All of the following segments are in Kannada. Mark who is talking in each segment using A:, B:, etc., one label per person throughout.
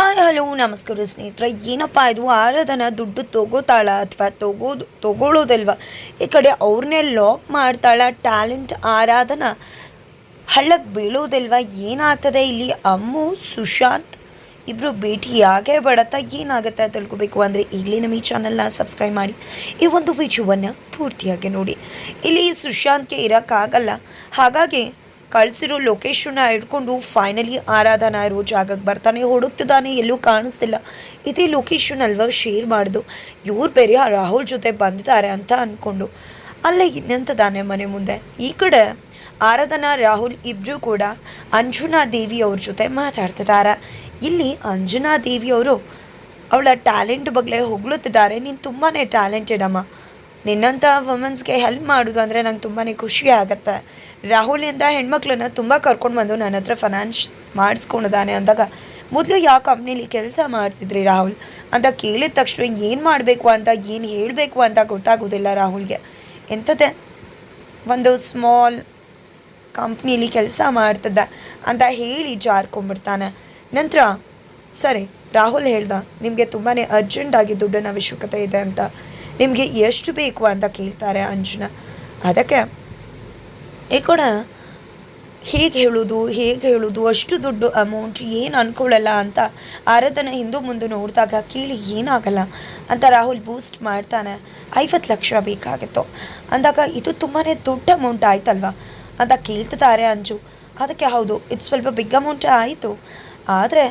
A: ಹಾಯ್, ಹಲೋ, ನಮಸ್ಕಾರ ಸ್ನೇಹಿತರೆ. ಏನಪ್ಪ ಇದು? ಆರಾಧನ ದುಡ್ಡು ತಗೋತಾಳ ಅಥವಾ ತಗೋದು ತಗೊಳ್ಳೋದಲ್ವ ಈ ಕಡೆ ಅವ್ರನ್ನೇ ಲಾಕ್ ಮಾಡ್ತಾಳ ಟ್ಯಾಲೆಂಟ್ ಆರಾಧನ? ಹಳ್ಳಕ್ಕೆ ಬೀಳೋದಲ್ವ? ಏನಾಗ್ತದೆ ಇಲ್ಲಿ? ಅಮ್ಮು, ಸುಶಾಂತ್ ಇಬ್ಬರು ಭೇಟಿಯಾಗೇ ಬಡತ್ತಾ. ಏನಾಗುತ್ತೆ ತಿಳ್ಕೊಬೇಕು ಅಂದರೆ ಈಗಲೇ ನಮ್ಮ ಈ ಚಾನಲ್ನ ಸಬ್ಸ್ಕ್ರೈಬ್ ಮಾಡಿ. ಈ ಒಂದು ವಿಡಿಯೋವನ್ನು ಪೂರ್ತಿಯಾಗಿ ನೋಡಿ. ಇಲ್ಲಿ ಸುಶಾಂತ್ಗೆ ಇರೋಕ್ಕಾಗಲ್ಲ. ಹಾಗಾಗಿ ಕಳಿಸಿರೋ ಲೊಕೇಶನ್ನ ಇಟ್ಕೊಂಡು ಫೈನಲಿ ಆರಾಧನಾ ಇರೋ ಜಾಗಕ್ಕೆ ಬರ್ತಾನೆ, ಹುಡುಕ್ತಿದ್ದಾನೆ, ಎಲ್ಲೂ ಕಾಣಿಸ್ತಿಲ್ಲ. ಇದೇ ಲೊಕೇಶನ್ ಅಲ್ವಾ ಶೇರ್ ಮಾಡಿದು. ಇವ್ರು ಬೇರೆ ರಾಹುಲ್ ಜೊತೆ ಬಂದಿದ್ದಾರೆ ಅಂತ ಅಂದ್ಕೊಂಡು ಅಲ್ಲೇ ಇನ್ನಂತದಾನೆ ಮನೆ ಮುಂದೆ? ಈ ಕಡೆ ಆರಾಧನಾ, ರಾಹುಲ್ ಇಬ್ಬರು ಕೂಡ ಅಂಜುನಾ ದೇವಿ ಅವ್ರ ಜೊತೆ ಮಾತಾಡ್ತಿದ್ದಾರೆ. ಇಲ್ಲಿ ಅಂಜುನಾ ದೇವಿಯವರು ಅವಳ ಟ್ಯಾಲೆಂಟ್ ಬಗ್ಗೆ ಹೊಗಳುತ್ತಿದ್ದಾರೆ. ನೀನು ತುಂಬಾ ಟ್ಯಾಲೆಂಟೆಡ್ ಅಮ್ಮ. ನಿನ್ನಂಥ ವುಮೆನ್ಸ್ಗೆ ಹೆಲ್ಪ್ ಮಾಡೋದು ಅಂದರೆ ನಂಗೆ ತುಂಬಾ ಖುಷಿ ಆಗುತ್ತೆ. ರಾಹುಲಿಂದ ಹೆಣ್ಮಕ್ಳನ್ನ ತುಂಬ ಕರ್ಕೊಂಡು ಬಂದು ನನ್ನ ಹತ್ರ ಫೈನಾನ್ಸ್ ಮಾಡಿಸ್ಕೊಂಡಿದ್ದಾನೆ ಅಂದಾಗ, ಮೊದಲು ಯಾವ ಕಂಪ್ನೀಲಿ ಕೆಲಸ ಮಾಡ್ತಿದ್ರಿ ರಾಹುಲ್? ಅಂತ ಕೇಳಿದ ತಕ್ಷಣ ಏನು ಮಾಡಬೇಕು ಅಂತ, ಏನು ಹೇಳಬೇಕು ಅಂತ ಗೊತ್ತಾಗೋದಿಲ್ಲ ರಾಹುಲ್ಗೆ. ಎಂಥದ್ದೇ ಒಂದು ಸ್ಮಾಲ್ ಕಂಪ್ನೀಲಿ ಕೆಲಸ ಮಾಡ್ತಿದ್ದ ಅಂತ ಹೇಳಿ ಜಾರ್ಕೊಂಡ್ಬಿಡ್ತಾನೆ. ನಂತರ, ಸರಿ, ರಾಹುಲ್ ಹೇಳ್ದ, ನಿಮಗೆ ತುಂಬಾ ಅರ್ಜೆಂಟಾಗಿ ದುಡ್ಡಿನ ಅವಶ್ಯಕತೆ ಇದೆ ಅಂತ. ನಿಮಗೆ ಎಷ್ಟು ಬೇಕು ಅಂತ ಕೇಳ್ತಾರೆ ಅಂಜುನ. ಅದಕ್ಕೆ ಈ ಕೂಡ, ಹೇಗೆ ಹೇಳೋದು ಹೇಗೆ ಹೇಳೋದು, ಅಷ್ಟು ದುಡ್ಡು ಅಮೌಂಟ್ ಏನು ಅನ್ಕೊಳ್ಳಲ್ಲ ಅಂತ ಆರಾಧನೆ ಹಿಂದೂ ಮುಂದೆ ನೋಡಿದಾಗ ಕೇಳಿ ಏನಾಗಲ್ಲ ಅಂತ ರಾಹುಲ್ ಬೂಸ್ಟ್ ಮಾಡ್ತಾನೆ. ಐವತ್ತು ಲಕ್ಷ ಬೇಕಾಗಿತ್ತು. ಅಂದಾಗ ಇದು ತುಂಬಾ ದೊಡ್ಡ ಅಮೌಂಟ್ ಆಯ್ತಲ್ವಾ ಅಂತ ಕೇಳ್ತಿದ್ದಾರೆ ಅಂಜು. ಅದಕ್ಕೆ ಹೌದು, ಇದು ಸ್ವಲ್ಪ ಬಿಗ್ ಅಮೌಂಟ್ ಆಯಿತು. ಆದರೆ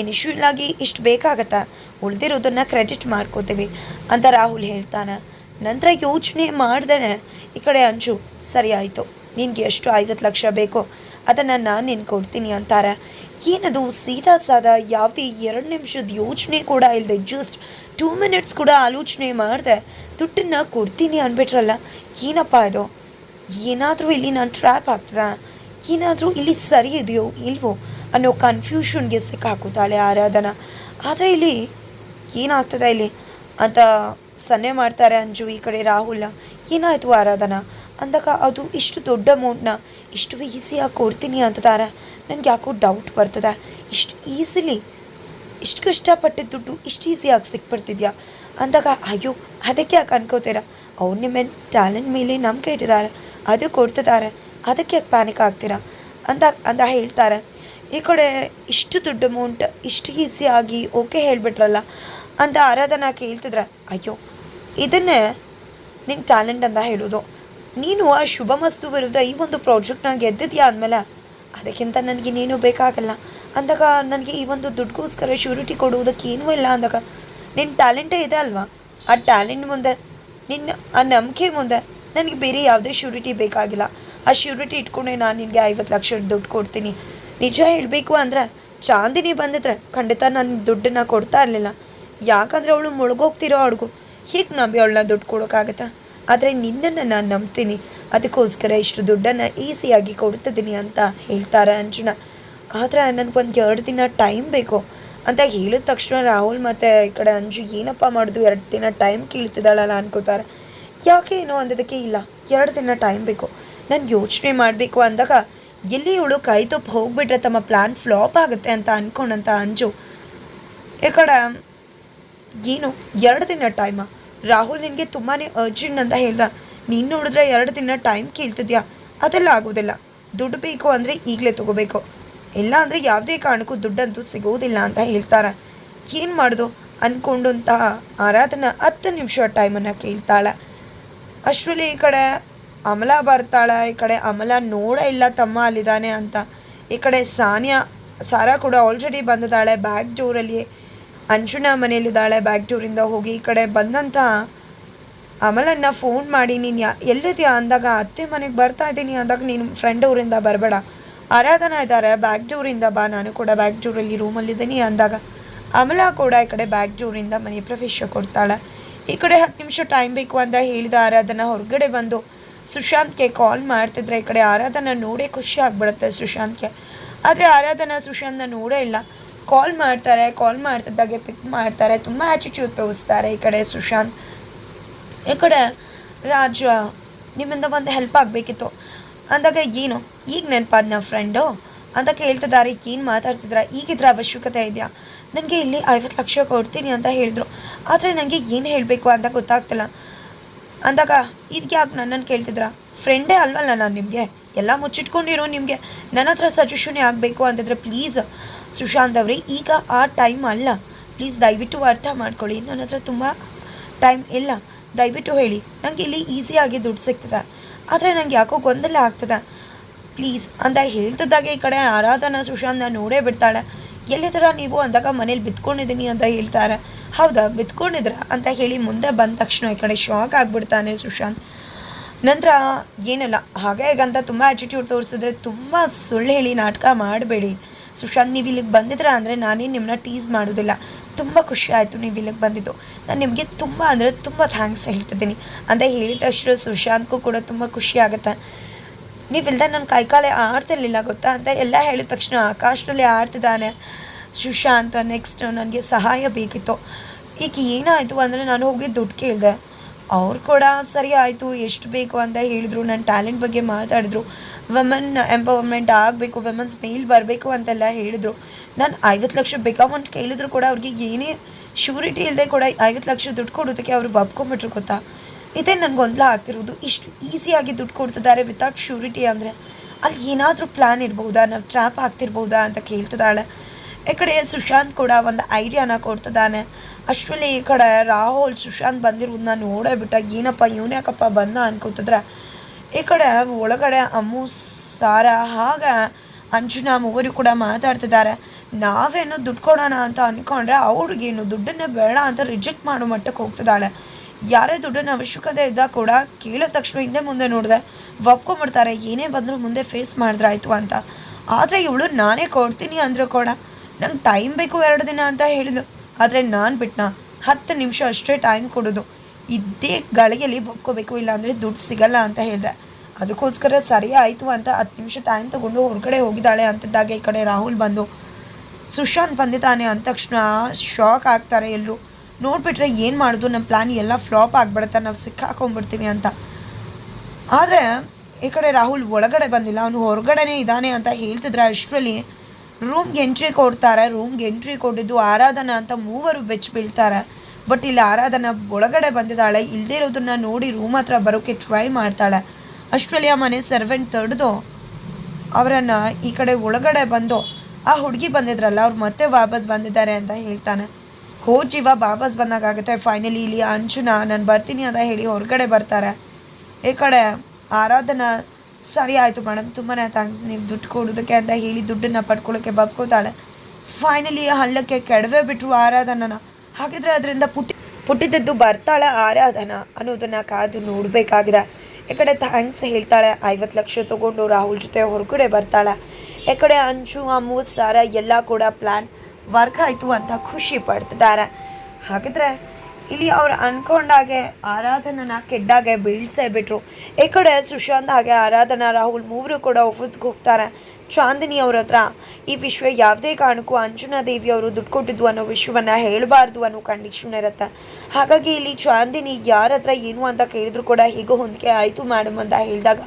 A: ಇನಿಷಿಯಲ್ ಆಗಿ ಇಷ್ಟು ಬೇಕಾಗತ್ತಾ? ಉಳಿದಿರೋದನ್ನ ಕ್ರೆಡಿಟ್ ಮಾಡ್ಕೋತೀವಿ ಅಂತ ರಾಹುಲ್ ಹೇಳ್ತಾನೆ. ನಂತರ ಯೋಚನೆ ಮಾಡ್ದೇನೆ. ಈ ಕಡೆ ಅಂಜು, ಸರಿ ಆಯಿತು. ನಿನಗೆ ಎಷ್ಟು ಐವತ್ತು ಲಕ್ಷ ಬೇಕೋ? ಅದನ್ನು ನಾನು ನಿನ್ಗೆ ಕೊಡ್ತೀನಿ ಅಂತಾರೆ. ಏನದು, ಸೀದಾ ಸಾದ ಯಾವುದೇ ಎರಡು ನಿಮಿಷದ ಯೋಚನೆ ಕೂಡ ಇಲ್ಲದೆ ಜಸ್ಟ್ ಟೂ ಮಿನಿಟ್ಸ್ ಕೂಡ ಆಲೋಚನೆ ಮಾಡಿದೆ. ದುಡ್ಡನ್ನು ಕೊಡ್ತೀನಿ ಅಂದ್ಬಿಟ್ರಲ್ಲ ಏನಪ್ಪ ಇದು? ಏನಾದರೂ ಇಲ್ಲಿ ನಾನು ಟ್ರ್ಯಾಪ್ ಆಗ್ತದ? ಏನಾದರೂ ಇಲ್ಲಿ ಸರಿ ಇದೆಯೋ ಇಲ್ವೋ ಅನ್ನೋ ಕನ್ಫ್ಯೂಷನ್ಗೆ ಸಿಕ್ಕಾಕುತ್ತಾಳೆ ಆರಾಧನಾ. ಆದರೆ ಇಲ್ಲಿ ಏನಾಗ್ತದೆ ಇಲ್ಲಿ? ಅಂತ ಸನ್ನೆ ಮಾಡ್ತಾರೆ ಅಂಜು ಈ ಕಡೆ ರಾಹುಲ ಏನಾಯಿತು ಆರಾಧನಾ? ಅಂದಾಗ ಅದು ಇಷ್ಟು ದೊಡ್ಡ ಅಮೌಂಟ್ನ ಇಷ್ಟು ಈಸಿಯಾಗಿ ಕೊಡ್ತೀನಿ ಅಂತಾರೆ. ನನಗೆ ಯಾಕೋ ಡೌಟ್ ಬರ್ತದೆ. ಇಷ್ಟು ಈಸಿಲಿ ಇಷ್ಟು ಕಷ್ಟಪಟ್ಟಿದ್ದ ದುಡ್ಡು ಇಷ್ಟು ಈಸಿಯಾಗಿ ಸಿಕ್ಬಿಡ್ತಿದ್ಯಾ? ಅಂದಾಗ ಅಯ್ಯೋ, ಅದಕ್ಕೆ ಯಾಕೆ ಅನ್ಕೋತೀರ? ಅವ್ರು ನಿಮ್ಮ ಟ್ಯಾಲೆಂಟ್ ಮೇಲೆ ನಂಬಿಕೆ ಇಟ್ಟಿದ್ದಾರೆ. ಅದು ಕೊಡ್ತಿದ್ದಾರೆ. ಅದಕ್ಕೆ ಯಾಕೆ ಪ್ಯಾನಿಕ್ ಆಗ್ತೀರಾ? ಅಂತ ಅಂತ ಹೇಳ್ತಾರೆ. ಈ ಕಡೆ ಇಷ್ಟು ದೊಡ್ಡ ಅಮೌಂಟ್ ಇಷ್ಟು ಈಸಿಯಾಗಿ ಓಕೆ ಹೇಳಿಬಿಟ್ರಲ್ಲ ಅಂತ ಆರಾಧನಾ ಕೇಳ್ತಿದ್ರೆ, ಅಯ್ಯೋ, ಇದನ್ನೇ ನಿನ್ನ ಟ್ಯಾಲೆಂಟ್ ಅಂತ ಹೇಳೋದು. ನೀನು ಆ ಶುಭ ಮಸ್ತು ವಿರುದ್ಧ ಈ ಒಂದು ಪ್ರಾಜೆಕ್ಟ್ನ ಗೆದ್ದಿದ್ಯಾ ಅಂದಮೇಲೆ, ಅದಕ್ಕಿಂತ ನನಗೆ ಇನ್ನೇನು ಬೇಕಾಗಲ್ಲ. ಅಂದಾಗ ನನಗೆ ಈ ಒಂದು ದುಡ್ಡುಗೋಸ್ಕರ ಶ್ಯೂರಿಟಿ ಕೊಡುವುದಕ್ಕೆ ಏನೂ ಇಲ್ಲ ಅಂದಾಗ ನಿನ್ನ ಟ್ಯಾಲೆಂಟೇ ಇದೆ ಅಲ್ವಾ? ಆ ಟ್ಯಾಲೆಂಟ್ ಮುಂದೆ, ನಿನ್ನ, ಆ ನಂಬಿಕೆ ಮುಂದೆ ನನಗೆ ಬೇರೆ ಯಾವುದೇ ಶ್ಯೂರಿಟಿ ಬೇಕಾಗಿಲ್ಲ. ಆ ಶ್ಯೂರಿಟಿ ಇಟ್ಕೊಂಡೆ ನಾನು ನಿನಗೆ ಐವತ್ತು ಲಕ್ಷ ದುಡ್ಡು ಕೊಡ್ತೀನಿ. ನಿಜ ಹೇಳಬೇಕು ಅಂದ್ರೆ ಚಾಂದಿನಿ ಬಂದಿದ್ರೆ ಖಂಡಿತ ನಾನು ದುಡ್ಡನ್ನ ಕೊಡ್ತಾ ಇರಲಿಲ್ಲ. ಯಾಕಂದರೆ ಅವಳು ಮುಳುಗೋಗ್ತಿರೋ ಅಡುಗು ಹೀಗೆ ನಂಬಿ ಅವಳನ್ನ ದುಡ್ಡು ಕೊಡೋಕ್ಕಾಗತ್ತಾ? ಆದರೆ ನಿನ್ನನ್ನು ನಾನು ನಂಬ್ತೀನಿ. ಅದಕ್ಕೋಸ್ಕರ ಇಷ್ಟು ದುಡ್ಡನ್ನು ಈಸಿಯಾಗಿ ಕೊಡ್ತಿದ್ದೀನಿ ಅಂತ ಹೇಳ್ತಾರೆ ಅಂಜುನ. ಆದರೆ ನನಗೊಂದು ಎರಡು ದಿನ ಟೈಮ್ ಬೇಕು ಅಂತ ಹೇಳಿದ ತಕ್ಷಣ ರಾಹುಲ್ ಮತ್ತು ಈ ಕಡೆ ಅಂಜು ಏನಪ್ಪ ಮಾಡೋದು? ಎರಡು ದಿನ ಟೈಮ್ ಕೇಳ್ತಿದ್ದಾಳಲ್ಲ ಅನ್ಕೋತಾರೆ. ಯಾಕೆ ಏನೋ ಅಂದಿದ್ದಕ್ಕೆ ಇಲ್ಲ. ಎರಡು ದಿನ ಟೈಮ್ ಬೇಕು. ನಾನು ಯೋಚನೆ ಮಾಡಬೇಕು ಅಂದಾಗ, ಎಲ್ಲಿ ಇವಳು ಕೈ ತಪ್ಪು ಹೋಗ್ಬಿಟ್ರೆ ತಮ್ಮ ಪ್ಲ್ಯಾನ್ ಫ್ಲಾಪ್ ಆಗುತ್ತೆ ಅಂತ ಅಂದ್ಕೊಂಡಂತ ಅಂಜು. ಈ ಏನು? ಎರಡು ದಿನ ಟೈಮ ರಾಹುಲ್ ನಿನಗೆ ತುಂಬಾ ಅರ್ಜೆಂಟ್ ಅಂತ ಹೇಳ್ದ. ನೀನು ನೋಡಿದ್ರೆ ಎರಡು ದಿನ ಟೈಮ್ ಕೇಳ್ತಿದ್ಯಾ? ಅದೆಲ್ಲ ಆಗೋದಿಲ್ಲ. ದುಡ್ಡು ಬೇಕು ಅಂದರೆ ಈಗಲೇ ತಗೋಬೇಕು. ಇಲ್ಲ ಅಂದರೆ ಯಾವುದೇ ಕಾರಣಕ್ಕೂ ದುಡ್ಡಂತೂ ಸಿಗೋದಿಲ್ಲ ಅಂತ ಹೇಳ್ತಾರೆ. ಏನು ಮಾಡೋದು? ಅಂದ್ಕೊಂಡಂತಹ ಆರಾಧನಾ ಹತ್ತು ನಿಮಿಷ ಟೈಮನ್ನು ಕೇಳ್ತಾಳೆ. ಅಷ್ಟರಲ್ಲಿ ಈ ಕಡೆ ಅಮಲ ಬರ್ತಾಳೆ, ಈ ಕಡೆ ಅಮಲ ನೋಡ ಇಲ್ಲ ತಮ್ಮ ಅಲ್ಲಿದ್ದಾನೆ ಅಂತ. ಈ ಕಡೆ ಸಾನಿಯಾ, ಸಾರಾ ಕೂಡ ಆಲ್ರೆಡಿ ಬಂದಿದ್ದಾಳೆ ಬ್ಯಾಕ್ ಡೋರಲ್ಲಿ ಅಂಜುನ ಮನೆಯಲ್ಲಿದ್ದಾಳೆ ಬ್ಯಾಕ್ ಡೋರಿಂದ ಹೋಗಿ ಈ ಕಡೆ ಬಂದಂಥ ಅಮಲನ್ನ ಫೋನ್ ಮಾಡಿ, ನೀನು ಯಾ, ಎಲ್ಲಿದ್ಯಾ? ಅಂದಾಗ, ಅತ್ತೆ ಮನೆಗೆ ಬರ್ತಾ ಇದ್ದೀನಿ, ಅಂದಾಗ, ನೀನು ಫ್ರೆಂಡ್ ಊರಿಂದ ಬರಬೇಡ. ಆರಾಧನಾ ಇದ್ದಾರೆ ಬ್ಯಾಕ್ ಡೋರಿಂದ ಬಾ, ನಾನು ಕೂಡ ಬ್ಯಾಕ್ ಡೋರಲ್ಲಿ ರೂಮಲ್ಲಿದ್ದೀನಿ ಅಂದಾಗ, ಅಮಲ ಕೂಡ ಈ ಕಡೆ ಬ್ಯಾಕ್ ಡೋರಿಂದ ಮನೆ ಪ್ರವೇಶ ಕೊಡ್ತಾಳೆ. ಈ ಕಡೆ ಹತ್ತು ನಿಮಿಷ ಟೈಮ್ ಬೇಕು ಅಂತ ಹೇಳಿದ ಆರಾಧನ ಹೊರಗಡೆ ಬಂದು. ಸುಶಾಂತ್ಗೆ ಕಾಲ್ ಮಾಡ್ತಿದ್ರೆ ಈ ಕಡೆ ಆರಾಧನ ನೋಡೇ ಖುಷಿ ಆಗ್ಬಿಡುತ್ತೆ ಸುಶಾಂತ್ಗೆ. ಆದರೆ ಆರಾಧನ ಸುಶಾಂತ್ನ ನೋಡೇ ಇಲ್ಲ. ಕಾಲ್ ಮಾಡ್ತಾರೆ ಕಾಲ್ ಮಾಡ್ತಿದ್ದಾಗೆ ಪಿಕ್ ಮಾಡ್ತಾರೆ, ತುಂಬ ಆ್ಯಟಿಟ್ಯೂಡ್ ತೋರಿಸ್ತಾರೆ ಈ ಕಡೆ ಸುಶಾಂತ್. ಈ ಕಡೆ ರಾಜ, ನಿಮ್ಮಿಂದ ಒಂದು ಹೆಲ್ಪ್ ಆಗಬೇಕಿತ್ತು. ಅಂದಾಗ ಏನು? ಈಗ ನೆನಪಾದ ನಮ್ಮ ಫ್ರೆಂಡು ಅಂತ ಕೇಳ್ತಿದ್ದಾರೆ ಏನು ಮಾತಾಡ್ತಿದ್ರ? ಈಗಿದ್ರ ಅವಶ್ಯಕತೆ ಇದೆಯಾ? ನನಗೆ ಇಲ್ಲಿ ಐವತ್ತು ಲಕ್ಷ ಕೊಡ್ತೀನಿ ಅಂತ ಹೇಳಿದ್ರು. ಆದರೆ ನನಗೆ ಏನು ಹೇಳಬೇಕು ಅಂತ ಗೊತ್ತಾಗ್ತಿಲ್ಲ. ಅಂದಾಗ ಇದಕ್ಕೆ ಯಾಕೆ ನನ್ನನ್ನು ಕೇಳ್ತಿದ್ರ? ಫ್ರೆಂಡೇ ಅಲ್ವಲ್ಲ ನಾನು ನಿಮಗೆ? ಎಲ್ಲ ಮುಚ್ಚಿಟ್ಕೊಂಡಿರೋ ನಿಮಗೆ. ನನ್ನ ಹತ್ರ ಸಜೆಷನೇ ಆಗಬೇಕು ಅಂತಂದರೆ ಪ್ಲೀಸ್ ಸುಶಾಂತ್ ಅವರೇ, ಈಗ ಆ ಟೈಮ್ ಅಲ್ಲ. ಪ್ಲೀಸ್ ದಯವಿಟ್ಟು ಅರ್ಥ ಮಾಡ್ಕೊಳ್ಳಿ. ನನ್ನ ಹತ್ರ ತುಂಬ ಟೈಮ್ ಇಲ್ಲ. ದಯವಿಟ್ಟು ಹೇಳಿ. ನನಗೆ ಇಲ್ಲಿ ಈಸಿಯಾಗಿ ದುಡ್ಡು ಸಿಗ್ತದೆ. ಆದರೆ ನನಗೆ ಯಾಕೋ ಗೊಂದಲ ಆಗ್ತದೆ. ಪ್ಲೀಸ್ ಅಂತ ಹೇಳ್ತಿದ್ದಾಗೆ ಈ ಕಡೆ ಆರಾಧನಾ ಸುಶಾಂತ್ನ ನೋಡೇ ಬಿಡ್ತಾಳೆ. ಎಲ್ಲಿದ್ದೀರಾ ನೀವು ಅಂದಾಗ ಮನೇಲಿ ಬಿತ್ಕೊಂಡಿದ್ದೀನಿ ಅಂತ ಹೇಳ್ತಾರೆ. ಹೌದಾ? ಬಿತ್ಕೊಂಡಿದ್ರ? ಅಂತ ಹೇಳಿ ಮುಂದೆ ಬಂದ ತಕ್ಷಣ ಈ ಕಡೆ ಶಾಕ್ ಆಗಿಬಿಡ್ತಾನೆ ಸುಶಾಂತ್. ನಂತರ ಏನಲ್ಲ, ಹಾಗೆ ಹೇಗಂತ ತುಂಬ ಆ್ಯಟಿಟ್ಯೂಡ್ ತೋರಿಸಿದ್ರೆ ತುಂಬ ಸುಳ್ಳು ಹೇಳಿ ನಾಟಕ ಮಾಡಬೇಡಿ. ಸುಶಾಂತ್, ನೀವು ಇಲ್ಲಿಗೆ ಬಂದಿದ್ರ ಅಂದರೆ ನಾನೇ ನಿಮ್ಮನ್ನ ಟೀಸ್ ಮಾಡೋದಿಲ್ಲ. ತುಂಬ ಖುಷಿ ಆಯಿತು ನೀವು ಇಲ್ಲಿಗೆ ಬಂದಿದ್ದು. ನಾನು ನಿಮಗೆ ತುಂಬ ಅಂದರೆ ತುಂಬ ಥ್ಯಾಂಕ್ಸ್ ಹೇಳ್ತಿದ್ದೀನಿ. ಅಂತ ಹೇಳಿದ ತಕ್ಷಣ ಸುಶಾಂತ್ಗೂ ಕೂಡ ತುಂಬ ಖುಷಿ ಆಗುತ್ತೆ. ನೀವಿಲ್ದೆ ನನ್ನ ಕೈಕಾಲೆ ಆಡ್ತಿರ್ಲಿಲ್ಲ ಗೊತ್ತಾ ಅಂತ ಎಲ್ಲ ಹೇಳಿದ ತಕ್ಷಣ ಆಕಾಶದಲ್ಲಿ ಆಡ್ತಿದ್ದಾನೆ ಅಂತ ನೆಕ್ಸ್ಟ್ ನನಗೆ ಸಹಾಯ ಬೇಕಿತ್ತು. ಈಗ ಏನಾಯಿತು ಅಂದರೆ ನಾನು ಹೋಗಿ ದುಡ್ಡು ಕೇಳಿದೆ. ಅವ್ರು ಕೂಡ ಸರಿ ಆಯಿತು, ಎಷ್ಟು ಬೇಕು ಅಂತ ಹೇಳಿದ್ರು ನನ್ನ ಟ್ಯಾಲೆಂಟ್ ಬಗ್ಗೆ ಮಾತಾಡಿದ್ರು. ವುಮೆನ್ ಎಂಪವರ್ಮೆಂಟ್ ಆಗಬೇಕು ವುಮೆನ್ಸ್ ಮೇಲ್ ಬರಬೇಕು ಅಂತೆಲ್ಲ ಹೇಳಿದ್ರು. ನಾನು ಐವತ್ತು ಲಕ್ಷ ಬೇಕಾಮೌಂಟ್ ಕೇಳಿದ್ರು ಕೂಡ ಅವ್ರಿಗೆ ಏನೇ ಶ್ಯೂರಿಟಿ ಇಲ್ಲದೆ ಕೂಡ ಐವತ್ತು ಲಕ್ಷ ದುಡ್ಡು ಕೊಡೋದಕ್ಕೆ ಅವರು ಒಪ್ಕೊಂಬಿಟ್ರು ಗೊತ್ತಾ. ಇದೇ ನನ್ಗೆ ಗೊಂದಲ ಆಗ್ತಿರೋದು. ಇಷ್ಟು ಈಸಿಯಾಗಿ ದುಡ್ಡು ಕೊಡ್ತಿದ್ದಾರೆ ವಿತೌಟ್ ಶ್ಯೂರಿಟಿ ಅಂದರೆ ಅಲ್ಲಿ ಏನಾದರೂ ಪ್ಲ್ಯಾನ್ ಇರ್ಬೋದಾ? ನಾವು ಟ್ರ್ಯಾಪ್ ಆಗ್ತಿರ್ಬೋದಾ ಅಂತ ಕೇಳ್ತಿದ್ದಾಳೆ. ಈ ಕಡೆ ಸುಶಾಂತ್ ಕೂಡ ಒಂದು ಐಡಿಯಾನ ಕೊಡ್ತಿದ್ದಾನೆ. ಅಶ್ವಿನಿ ಈ ಕಡೆ ರಾಹುಲ್, ಸುಶಾಂತ್ ಬಂದಿರೋದನ್ನ ನೋಡೇ ಬಿಟ್ಟ. ಏನಪ್ಪ ಇವನ್ಯಾಕಪ್ಪ ಬಂದ ಅನ್ಕೋತಿದ್ರೆ? ಈ ಕಡೆ ಒಳಗಡೆ ಅಮ್ಮು, ಸಾರ, ಹಾಗ ಅಂಜುನ ಮೂವರು ಕೂಡ ಮಾತಾಡ್ತಿದ್ದಾರೆ. ನಾವೇನು ದುಡ್ಡು ಕೊಡೋಣ ಅಂತ ಅಂದ್ಕೊಂಡ್ರೆ ಅವ್ರಿಗೇನು ದುಡ್ಡನ್ನೇ ಬೇಡ ಅಂತ ರಿಜೆಕ್ಟ್ ಮಾಡೋ ಮಟ್ಟಕ್ಕೆ ಹೋಗ್ತಿದ್ದಾಳೆ. ಯಾರೇ ದುಡ್ಡನ್ನು ಅವಶ್ಯಕತೆ ಇದ್ದಾಗ ಕೂಡ ಕೇಳಿದ ತಕ್ಷಣ ಹಿಂದೆ ಮುಂದೆ ನೋಡಿದೆ ಒಪ್ಕೊಂಬಿಡ್ತಾರೆ ಏನೇ ಬಂದರೂ ಮುಂದೆ ಫೇಸ್ ಮಾಡಿದ್ರೆ ಆಯಿತು ಅಂತ. ಆದರೆ ಇವಳು ನಾನೇ ಕೊಡ್ತೀನಿ ಅಂದರೂ ಕೂಡ. ನಂಗೆ ಟೈಮ್ ಬೇಕು ಎರಡು ದಿನ ಅಂತ ಹೇಳಿದ್ಲು. ಆದರೆ ನಾನು ಬಿಟ್ನಾ, ಹತ್ತು ನಿಮಿಷ ಅಷ್ಟೇ ಟೈಮ್ ಕೊಡೋದು. ಇದ್ದೇ ಗಳಿಗೆಯಲ್ಲಿ ಒಪ್ಕೋಬೇಕು ಇಲ್ಲಾಂದರೆ ದುಡ್ಡು ಸಿಗಲ್ಲ ಅಂತ ಹೇಳಿದೆ. ಅದಕ್ಕೋಸ್ಕರ ಸರಿ ಆಯಿತು ಅಂತ ಹತ್ತು ನಿಮಿಷ ಟೈಮ್ ತೊಗೊಂಡು ಹೊರಗಡೆ ಹೋಗಿದ್ದಾಳೆ ಅಂತಿದ್ದಾಗ ಈ ಕಡೆ ರಾಹುಲ್ ಬಂದು. ಸುಶಾಂತ್ ಬಂದಿದ್ದಾನೆ ಅಂದ ತಕ್ಷಣ ಶಾಕ್ ಆಗ್ತಾರೆ ಎಲ್ಲರೂ ನೋಡ್ಬಿಟ್ರೆ ಏನು ಮಾಡೋದು? ನಮ್ಮ ಪ್ಲ್ಯಾನ್ ಎಲ್ಲ ಫ್ಲಾಪ್ ಆಗಿಬಿಡುತ್ತೆ. ನಾವು ಸಿಕ್ಕಾಕೊಂಡ್ಬಿಡ್ತೀವಿ ಅಂತ. ಆದರೆ, ಈ ಕಡೆ ರಾಹುಲ್ ಒಳಗಡೆ ಬಂದಿಲ್ಲ. ಅವನು ಹೊರಗಡೆನೇ ಇದ್ದಾನೆ ಅಂತ ಹೇಳ್ತಿದ್ರೆ ಅಷ್ಟರಲ್ಲಿ ರೂಮ್ಗೆ ಎಂಟ್ರಿ ಕೊಡ್ತಾರೆ. ರೂಮ್ಗೆ ಎಂಟ್ರಿ ಕೊಟ್ಟಿದ್ದು ಆರಾಧನಾ ಅಂತ ಮೂವರು ಬೆಚ್ಚ ಬೀಳ್ತಾರೆ. ಬಟ್ ಇಲ್ಲಿ ಆರಾಧನಾ ಒಳಗಡೆ ಬಂದಿದ್ದಾಳೆ. ಇಲ್ಲದೇ ಇರೋದನ್ನ ನೋಡಿ ರೂಮ್ ಹತ್ರ ಬರೋಕ್ಕೆ ಟ್ರೈ ಮಾಡ್ತಾಳೆ. ಅಷ್ಟರಲ್ಲಿ ಆ ಮನೆ ಸರ್ವೆಂಟ್ ತಡೆದು ಅವರನ್ನು ಈ ಕಡೆ ಒಳಗಡೆ ಬಂದು ಆ ಹುಡುಗಿ ಬಂದಿದ್ರಲ್ಲ, ಅವ್ರು ಮತ್ತೆ ವಾಪಸ್ ಬಂದಿದ್ದಾರೆ ಅಂತ ಹೇಳ್ತಾನೆ. ಹೋ ಜೀವ ವಾಪಸ್ ಬಂದಾಗುತ್ತೆ ಫೈನಲಿ ಇಲ್ಲಿ ಅಂಚುನ ನಾನು ಬರ್ತೀನಿ ಅಂತ ಹೇಳಿ ಹೊರಗಡೆ ಬರ್ತಾರೆ. ಈ ಕಡೆ, ಆರಾಧನಾ, ಸರಿ ಆಯಿತು ಮೇಡಮ್ ತುಂಬಾ ಥ್ಯಾಂಕ್ಸ್ ನೀವು ದುಡ್ಡು ಕೊಡೋದಕ್ಕೆ ಅಂತ ಹೇಳಿ ದುಡ್ಡನ್ನು ಪಡ್ಕೊಳ್ಳೋಕ್ಕೆ ಬಬ್ಕೋತಾಳೆ ಫೈನಲಿ ಹಳ್ಳಕ್ಕೆ ಕೆಡವೆ ಬಿಟ್ಟರು ಆರಾಧನನ. ಹಾಗಿದ್ರೆ ಅದರಿಂದ ಪುಟ್ಟಿ ಪುಟ್ಟಿದ್ದದ್ದು ಬರ್ತಾಳೆ ಆರಾಧನಾ ಅನ್ನೋದನ್ನು ಕಾದು ನೋಡಬೇಕಾಗಿದೆ. ಈ ಕಡೆ ಥ್ಯಾಂಕ್ಸ್ ಹೇಳ್ತಾಳೆ. ಐವತ್ತು ಲಕ್ಷ ತೊಗೊಂಡು ರಾಹುಲ್ ಜೊತೆ ಹೊರಗಡೆ ಬರ್ತಾಳೆ. ಈ ಕಡೆ ಅಂಚು ಅಮ್ಮು ಸಾರ ಎಲ್ಲ ಕೂಡ ಪ್ಲ್ಯಾನ್ ವರ್ಕ್ ಆಯಿತು ಅಂತ ಖುಷಿ ಪಡ್ತಿದ್ದಾರೆ. ಹಾಗಿದ್ರೆ ಇಲ್ಲಿ ಅವ್ರು ಅನ್ಕೊಂಡಾಗೆ ಆರಾಧನನ ಕೆಡ್ಡಾಗೆ ಬೀಳ್ಸೇ ಬಿಟ್ರು. ಈ ಕಡೆ ಸುಶಾಂತ್ ಹಾಗೆ ಆರಾಧನಾ ರಾಹುಲ್ ಮೂವರು ಕೂಡ ಆಫೀಸ್ಗೆ ಹೋಗ್ತಾರೆ. ಚಾಂದಿನಿ ಅವ್ರ ಹತ್ರ, ಈ ವಿಶ್ವ ಯಾವುದೇ ಕಾರಣಕ್ಕೂ ಅಂಜುನಾ ದೇವಿ ಅವರು ದುಡ್ಡು ಕೊಟ್ಟಿದ್ದು ಅನ್ನೋ ವಿಷಯವನ್ನ ಹೇಳಬಾರ್ದು ಅನ್ನೋ ಕಂಡೀಷನ್ ಇರುತ್ತೆ. ಹಾಗಾಗಿ ಇಲ್ಲಿ ಚಾಂದಿನಿ ಯಾರ ಹತ್ರ ಏನು ಅಂತ ಕೇಳಿದ್ರು ಕೂಡ ಹೀಗೂ ಹೊಂದಿಕೆ ಆಯಿತು ಮೇಡಮ್ ಅಂತ ಹೇಳಿದಾಗ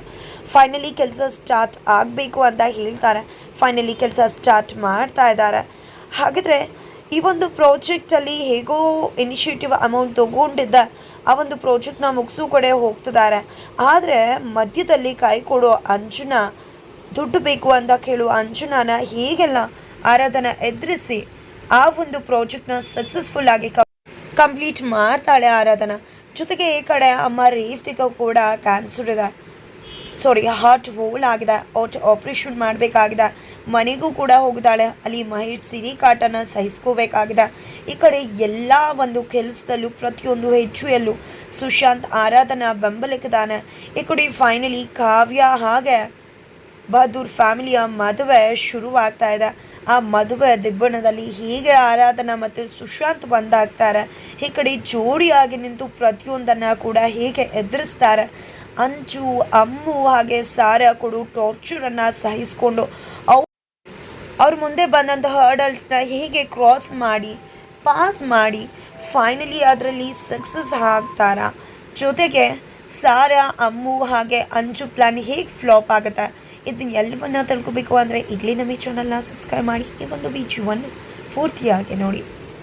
A: ಫೈನಲಿ ಕೆಲಸ ಸ್ಟಾರ್ಟ್ ಆಗಬೇಕು ಅಂತ ಹೇಳ್ತಾರೆ. ಫೈನಲಿ ಕೆಲಸ ಸ್ಟಾರ್ಟ್ ಮಾಡ್ತಾ ಇದ್ದಾರೆ. ಹಾಗಿದ್ರೆ ಈ ಒಂದು ಪ್ರಾಜೆಕ್ಟಲ್ಲಿ ಹೇಗೋ ಇನಿಷಿಯೇಟಿವ್ ಅಮೌಂಟ್ ತೊಗೊಂಡಿದ್ದ ಆ ಒಂದು ಪ್ರಾಜೆಕ್ಟ್ನ ಮುಗಿಸೋ ಕಡೆ ಹೋಗ್ತಿದ್ದಾರೆ ಆದರೆ ಮಧ್ಯದಲ್ಲಿ ಕೈ ಕೊಡೋ ಅಂಜುನ, ದುಡ್ಡು ಬೇಕು ಅಂತ ಕೇಳುವ ಅಂಜುನಾನ ಹೇಗೆಲ್ಲ ಆರಾಧನ ಎದುರಿಸಿ ಆ ಒಂದು ಪ್ರಾಜೆಕ್ಟ್ನ ಸಕ್ಸಸ್ಫುಲ್ ಆಗಿ ಕಂಪ್ಲೀಟ್ ಮಾಡ್ತಾಳೆ ಆರಾಧನ. ಜೊತೆಗೆ ಈ ಕಡೆ ಅಮ್ಮ ರೇವತಿಗೂ ಕೂಡ ಕ್ಯಾನ್ಸರ್ ಇದೆ. ಸಾರಿ ಹಾರ್ಟ್ ಹೋಲ್ ಆಗಿದೆ. ಔಟ್ ಆಪ್ರೇಷನ್ ಮಾಡಬೇಕಾಗಿದೆ. ಮನೆಗೂ ಕೂಡ ಹೋಗಿದ್ದಾಳೆ ಅಲ್ಲಿ ಮಹೇಶ್ ಸಿರಿ ಕಾಟನ ಸಹಿಸ್ಕೋಬೇಕಾಗಿದೆ. ಈ ಕಡೆ ಎಲ್ಲ ಒಂದು ಕೆಲಸದಲ್ಲೂ, ಪ್ರತಿಯೊಂದು ಹೆಚ್ಚುಯಲ್ಲೂ ಸುಶಾಂತ್ ಆರಾಧನಾ ಬೆಂಬಲಕ್ಕಿದ್ದಾನೆ. ಈ ಕಡೆ ಫೈನಲಿ ಕಾವ್ಯ ಹಾಗೆ ಬಹದ್ದೂರ್ ಫ್ಯಾಮಿಲಿಯ ಮದುವೆ ಶುರುವಾಗ್ತಾ ಇದೆ. ಆ ಮದುವೆ ದಿಬ್ಬಣದಲ್ಲಿ ಹೀಗೆ ಆರಾಧನಾ ಮತ್ತು ಸುಶಾಂತ್ ಬಂದಾಗ್ತಾರೆ. ಈ ಕಡೆ ಜೋಡಿಯಾಗಿ ನಿಂತು ಪ್ರತಿಯೊಂದನ್ನು ಕೂಡ ಹೇಗೆ ಎದುರಿಸ್ತಾರೆ. ಅಂಚು, ಅಮ್ಮು ಹಾಗೆ ಸಾರ ಕೊಡು ಟಾರ್ಚರನ್ನು ಸಹಿಸ್ಕೊಂಡು ಅವು ಅವ್ರ ಮುಂದೆ ಬಂದಂಥ ಹರ್ಡಲ್ಸ್ನ ಹೇಗೆ ಕ್ರಾಸ್ ಮಾಡಿ ಪಾಸ್ ಮಾಡಿ ಫೈನಲಿ ಅದರಲ್ಲಿ ಸಕ್ಸಸ್ ಆಗ್ತಾರ? ಜೊತೆಗೆ ಸಾರ, ಅಮ್ಮು ಹಾಗೆ ಅಂಚು ಪ್ಲ್ಯಾನ್ ಹೇಗೆ ಫ್ಲಾಪ್ ಆಗುತ್ತೆ? ಇದನ್ನ ಎಲ್ಲವನ್ನ ತಿಳ್ಕೊಬೇಕು ಅಂದರೆ ಈಗಲೇ ನಮ್ಮ ಈ ಚಾನಲ್ನ ಸಬ್ಸ್ಕ್ರೈಬ್ ಮಾಡಿ ಈ ಒಂದು ವಿಡಿಯೋವನ್ನು ಪೂರ್ತಿಯಾಗಿ ನೋಡಿ.